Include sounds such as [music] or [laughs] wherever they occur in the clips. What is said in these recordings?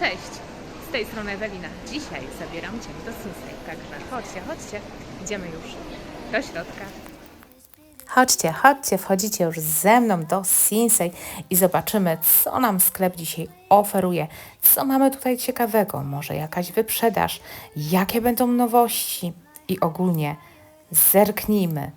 Cześć, z tej strony Ewelina. Dzisiaj zabieram Cię do Sinsei, także chodźcie, chodźcie, idziemy już do środka. Chodźcie, chodźcie, wchodzicie już ze mną do Sinsei i zobaczymy, co nam sklep dzisiaj oferuje. Co mamy tutaj ciekawego? Może jakaś wyprzedaż? Jakie będą nowości? I ogólnie zerknijmy.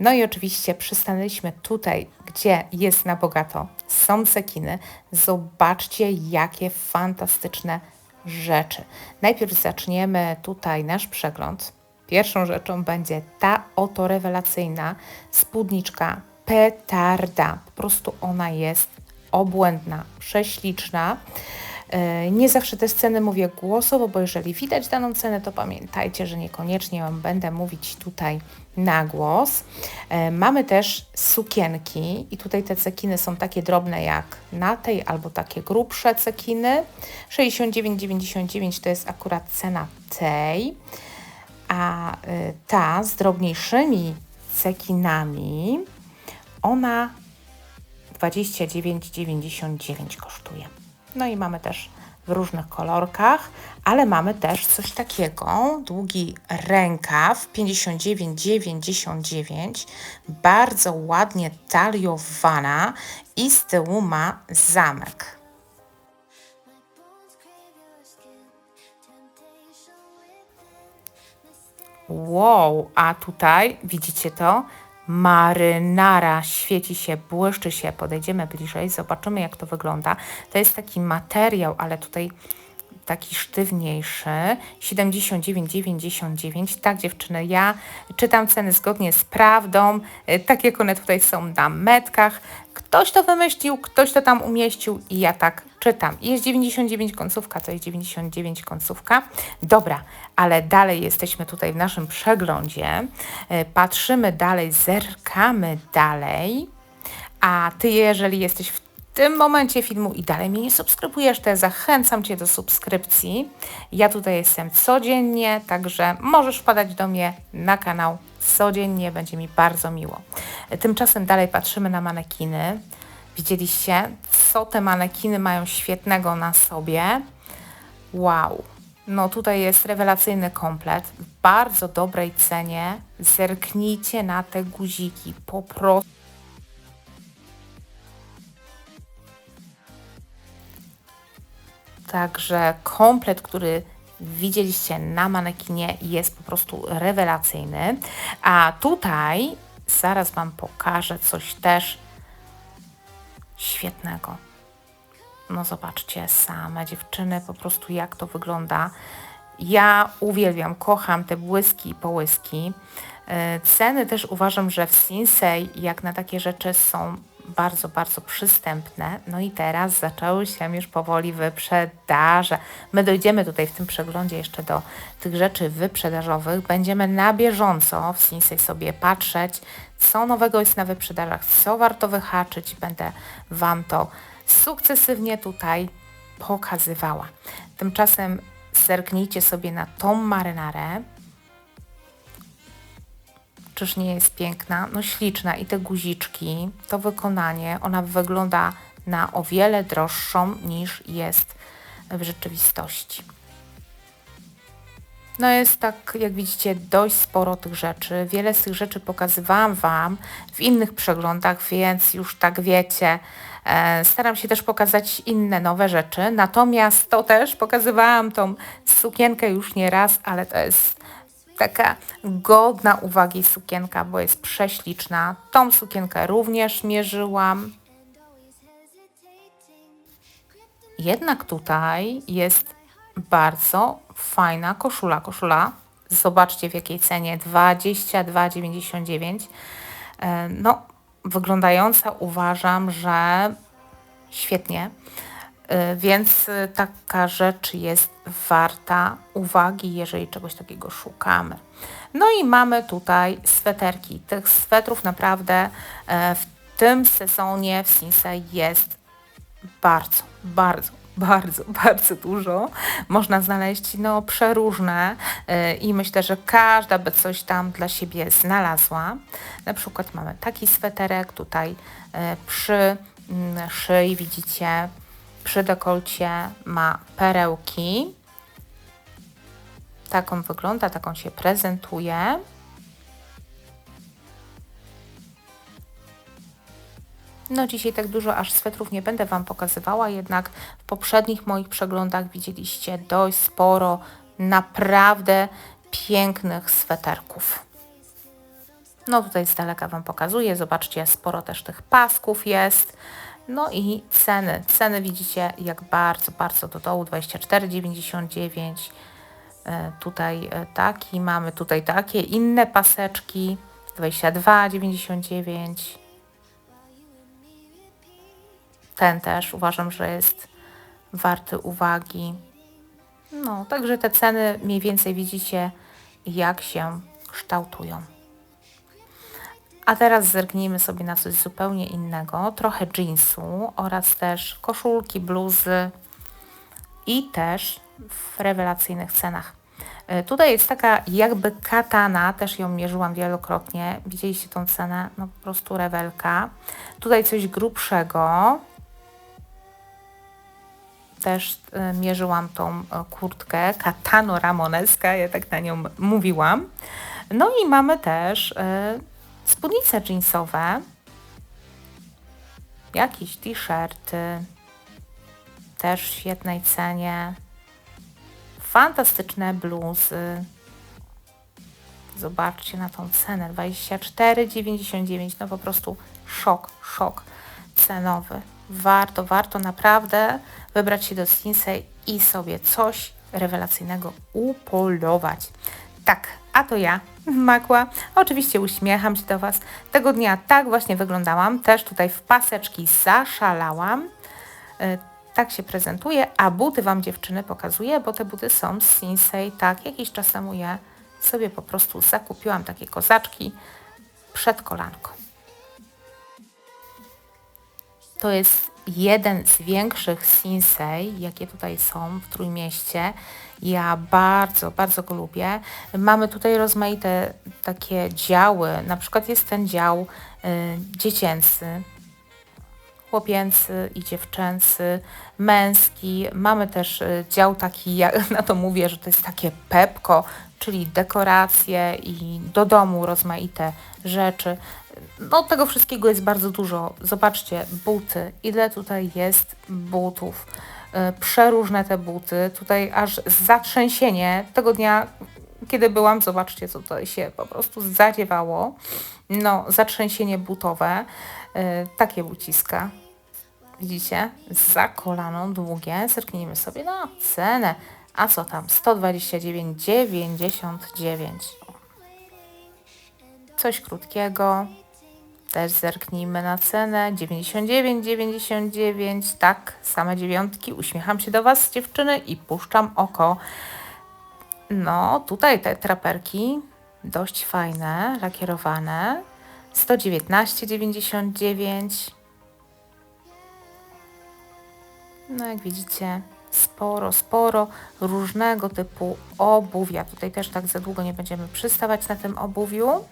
No i oczywiście przystanęliśmy tutaj, gdzie jest na bogato. Są cekiny. Zobaczcie, jakie fantastyczne rzeczy. Najpierw zaczniemy tutaj nasz przegląd. Pierwszą rzeczą będzie ta oto rewelacyjna spódniczka petarda. Po prostu ona jest obłędna, prześliczna. E, Nie zawsze te sceny mówię głosowo, bo jeżeli widać daną cenę, to pamiętajcie, że niekoniecznie będę mówić tutaj na głos. E, Mamy też sukienki i tutaj te cekiny są takie drobne jak na tej albo takie grubsze cekiny. 69,99 to jest akurat cena tej, a y, ta z drobniejszymi cekinami ona 29,99 kosztuje. No i mamy też w różnych kolorkach, ale mamy też coś takiego, długi rękaw 59,99, bardzo ładnie taliowana i z tyłu ma zamek. Wow, a tutaj widzicie to? Marynara świeci się, błyszczy się. Podejdziemy bliżej, zobaczymy jak to wygląda. To jest taki materiał, ale tutaj taki sztywniejszy. 79,99. Tak dziewczyny, ja czytam ceny zgodnie z prawdą, y, tak jak one tutaj są na metkach. Ktoś to wymyślił, ktoś to tam umieścił i ja tak czytam. Jest 99 końcówka, to jest 99 końcówka. Dobra, ale dalej jesteśmy tutaj w naszym przeglądzie. Y, Patrzymy dalej, zerkamy dalej. A ty, jeżeli jesteś w tym momencie filmu i dalej mnie nie subskrybujesz, to zachęcam Cię do subskrypcji. Ja tutaj jestem codziennie, także możesz wpadać do mnie na kanał codziennie, będzie mi bardzo miło. Tymczasem dalej patrzymy na manekiny. Widzieliście, co te manekiny mają świetnego na sobie? Wow. No tutaj jest rewelacyjny komplet w bardzo dobrej cenie. Zerknijcie na te guziki, po prostu. Także komplet, który widzieliście na manekinie jest po prostu rewelacyjny. A tutaj zaraz Wam pokażę coś też świetnego. No zobaczcie, same dziewczyny, po prostu jak to wygląda. Ja uwielbiam, kocham te błyski i połyski. E, Ceny też uważam, że w Sinsei jak na takie rzeczy są bardzo, bardzo przystępne. No i teraz zaczęły się już powoli wyprzedaże. My dojdziemy tutaj w tym przeglądzie jeszcze do tych rzeczy wyprzedażowych. Będziemy na bieżąco w Sinsei sobie patrzeć, co nowego jest na wyprzedażach, co warto wyhaczyć. Będę Wam to sukcesywnie tutaj pokazywała. Tymczasem zerknijcie sobie na tą marynarę. Czyż nie jest piękna? No śliczna i te guziczki, to wykonanie, ona wygląda na o wiele droższą niż jest w rzeczywistości. No jest tak, jak widzicie, dość sporo tych rzeczy. Wiele z tych rzeczy pokazywałam Wam w innych przeglądach, więc już tak wiecie, e, staram się też pokazać inne nowe rzeczy. Natomiast to też pokazywałam tą sukienkę już nie raz, ale to jest taka godna uwagi sukienka, bo jest prześliczna. Tą sukienkę również mierzyłam. Jednak tutaj jest bardzo fajna koszula. Koszula, zobaczcie w jakiej cenie, 22,99. E, No, wyglądająca uważam, że świetnie. Y, Więc y, taka rzecz jest warta uwagi, jeżeli czegoś takiego szukamy. No i mamy tutaj sweterki. Tych swetrów naprawdę e, w tym sezonie w Sinsei jest bardzo, bardzo, bardzo, [laughs] bardzo dużo. Można znaleźć no, przeróżne i myślę, że każda by coś tam dla siebie znalazła. Na przykład mamy taki sweterek tutaj przy mm, szyi, widzicie, przy dekolcie ma perełki. Taką wygląda, taką się prezentuje. No dzisiaj tak dużo aż swetrów nie będę Wam pokazywała, jednak w poprzednich moich przeglądach widzieliście dość sporo naprawdę pięknych sweterków. No tutaj z daleka Wam pokazuję, zobaczcie, sporo też tych pasków jest. No i ceny. Ceny widzicie jak bardzo, bardzo do dołu, 24,99. E, tutaj e, taki, mamy tutaj takie inne paseczki, 22,99. Ten też uważam, że jest warty uwagi. No, także te ceny mniej więcej widzicie, jak się kształtują. A teraz zerknijmy sobie na coś zupełnie innego, trochę jeansu oraz też koszulki, bluzy i też w rewelacyjnych cenach. E, tutaj jest taka jakby katana, też ją mierzyłam wielokrotnie. Widzieliście tą cenę? No po prostu rewelka. Tutaj coś grubszego. Też y, mierzyłam tą y, kurtkę Katano Ramoneska, ja tak na nią mówiłam. No i mamy też spódnice jeansowe, jakieś t-shirty, też w świetnej cenie, fantastyczne bluzy. Zobaczcie na tą cenę, 24,99, no po prostu szok, szok cenowy. Warto, warto naprawdę wybrać się do Sinsei i sobie coś rewelacyjnego upolować. Tak, a to ja, Makła. Oczywiście uśmiecham się do Was. Tego dnia tak właśnie wyglądałam. Też tutaj w paseczki zaszalałam. Y, tak się prezentuje, a buty Wam dziewczyny pokazuję, bo te buty są z Sinsei. Tak, jakiś czas temu je sobie po prostu zakupiłam, takie kozaczki przed kolanką. To jest jeden z większych Sinsei, jakie tutaj są w Trójmieście. Ja bardzo, bardzo go lubię. Mamy tutaj rozmaite takie działy. Na przykład jest ten dział y, dziecięcy, chłopięcy i dziewczęcy, męski. Mamy też y, dział taki, ja [laughs] na to mówię, że to jest takie pepko, czyli dekoracje i do domu rozmaite rzeczy. No tego wszystkiego jest bardzo dużo. Zobaczcie, buty, ile tutaj jest butów. Y, przeróżne te buty. Tutaj aż zatrzęsienie tego dnia, kiedy byłam, zobaczcie, co tutaj się po prostu zadziewało. No, zatrzęsienie butowe. Y, takie buciska. Widzicie? Za kolaną długie. Zerknijmy sobie na cenę. A co tam? 129,99. Coś krótkiego. Też zerknijmy na cenę. 99,99. Tak, same dziewiątki. Uśmiecham się do Was, dziewczyny, i puszczam oko. No, tutaj te traperki dość fajne, lakierowane. 119,99. No, jak widzicie, sporo, sporo różnego typu obuwia. Tutaj też tak za długo nie będziemy przystawać na tym obuwiu.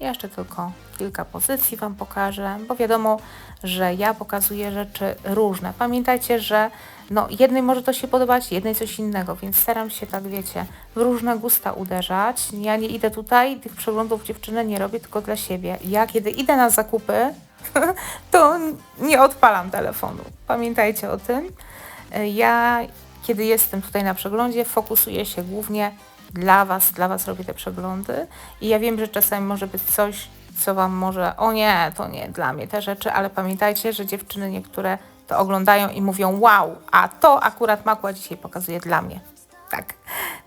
Jeszcze tylko kilka pozycji Wam pokażę, bo wiadomo, że ja pokazuję rzeczy różne. Pamiętajcie, że no, jednej może to się podobać, jednej coś innego, więc staram się tak, wiecie, w różne gusta uderzać. Ja nie idę tutaj, tych przeglądów dziewczyny nie robię tylko dla siebie. Ja kiedy idę na zakupy, [laughs] to nie odpalam telefonu. Pamiętajcie o tym. Ja, kiedy jestem tutaj na przeglądzie, fokusuję się głównie dla Was, dla Was robię te przeglądy i ja wiem, że czasami może być coś, co Wam może, o nie, to nie dla mnie te rzeczy, ale pamiętajcie, że dziewczyny niektóre to oglądają i mówią wow, a to akurat Makła dzisiaj pokazuje dla mnie. Tak,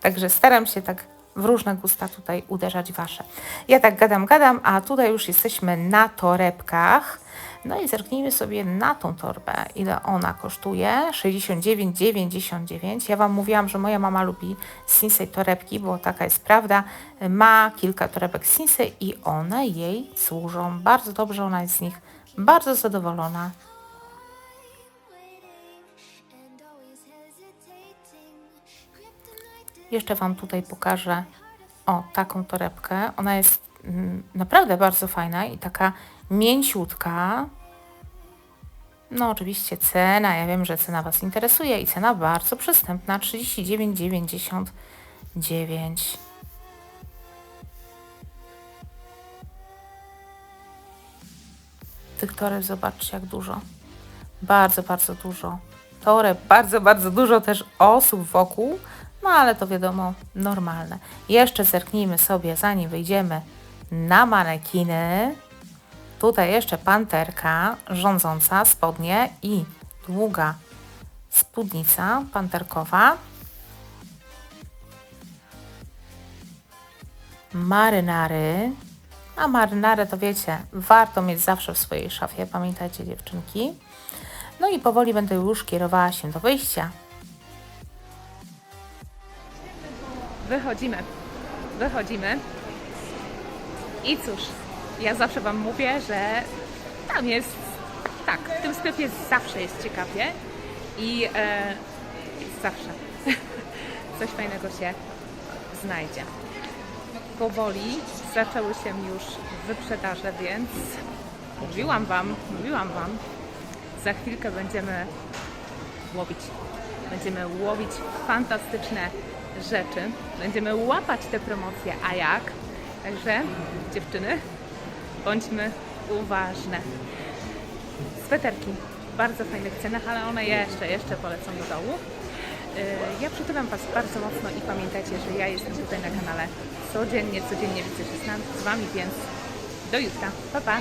także staram się tak w różne gusta tutaj uderzać Wasze. Ja tak gadam, gadam, a tutaj już jesteśmy na torebkach. No i zerknijmy sobie na tą torbę, ile ona kosztuje. 69,99. Ja Wam mówiłam, że moja mama lubi Sinsei torebki, bo taka jest prawda. Ma kilka torebek Sinsei i one jej służą bardzo dobrze. Ona jest z nich bardzo zadowolona. Jeszcze Wam tutaj pokażę o taką torebkę. Ona jest naprawdę bardzo fajna i taka mięciutka. No oczywiście cena, ja wiem, że cena Was interesuje i cena bardzo przystępna, 39,99. Tych toreb zobaczcie jak dużo. Bardzo, bardzo dużo. Toreb, bardzo, bardzo dużo też osób wokół, no ale to wiadomo, normalne. Jeszcze zerknijmy sobie, zanim wyjdziemy na manekiny. Tutaj jeszcze panterka rządząca, spodnie i długa spódnica panterkowa. Marynary. A marynarę to wiecie, warto mieć zawsze w swojej szafie, pamiętajcie dziewczynki. No i powoli będę już kierowała się do wyjścia. Wychodzimy, wychodzimy. I cóż, ja zawsze Wam mówię, że tam jest, tak, w tym sklepie zawsze jest ciekawie i e, zawsze [laughs] coś fajnego się znajdzie. Powoli zaczęły się już wyprzedaże, więc mówiłam Wam, mówiłam Wam, za chwilkę będziemy łowić. Będziemy łowić fantastyczne rzeczy. Będziemy łapać te promocje, a jak? Także dziewczyny, bądźmy uważne. Sweterki w bardzo fajnych cenach, ale one jeszcze, jeszcze polecą do dołu. Yy, Ja przytulam Was bardzo mocno i pamiętajcie, że ja jestem tutaj na kanale codziennie, codziennie widzę 16 z Wami, więc do jutra. Pa, pa!